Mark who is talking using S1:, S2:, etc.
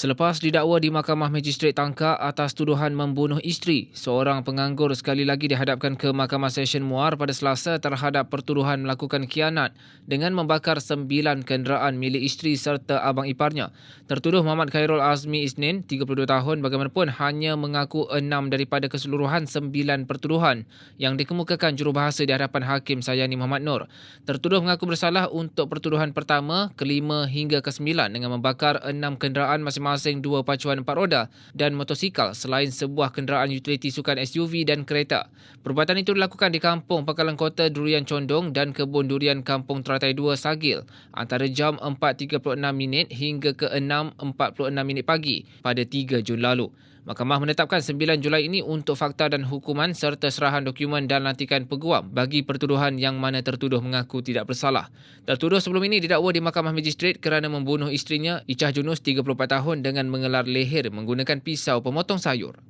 S1: Selepas didakwa di Mahkamah Magistrate Tangka atas tuduhan membunuh isteri, seorang penganggur sekali lagi dihadapkan ke Mahkamah Session Muar pada Selasa terhadap pertuduhan melakukan kianat dengan membakar sembilan kenderaan milik isteri serta abang iparnya. Tertuduh Muhammad Khairul Azmi Isnin, 32 tahun, bagaimanapun hanya mengaku enam daripada keseluruhan sembilan pertuduhan yang dikemukakan jurubahasa di hadapan Hakim Sayani Muhammad Nur. Tertuduh mengaku bersalah untuk pertuduhan pertama, kelima hingga kesembilan dengan membakar enam kenderaan masing masing-masing dua pacuan empat roda dan motosikal selain sebuah kenderaan utiliti sukan SUV dan kereta. Perbuatan itu dilakukan di Kampung Pangkalan Kota Durian Condong dan Kebun Durian Kampung Teratai 2 Sagil antara jam 4.36 minit hingga ke 6.46 minit pagi pada 3 Jun lalu. Mahkamah menetapkan 9 Julai ini untuk fakta dan hukuman serta serahan dokumen dan lantikan peguam bagi pertuduhan yang mana tertuduh mengaku tidak bersalah. Tertuduh sebelum ini didakwa di Mahkamah Magistrate kerana membunuh isterinya Icah Junus 34 tahun dengan mengelar leher menggunakan pisau pemotong sayur.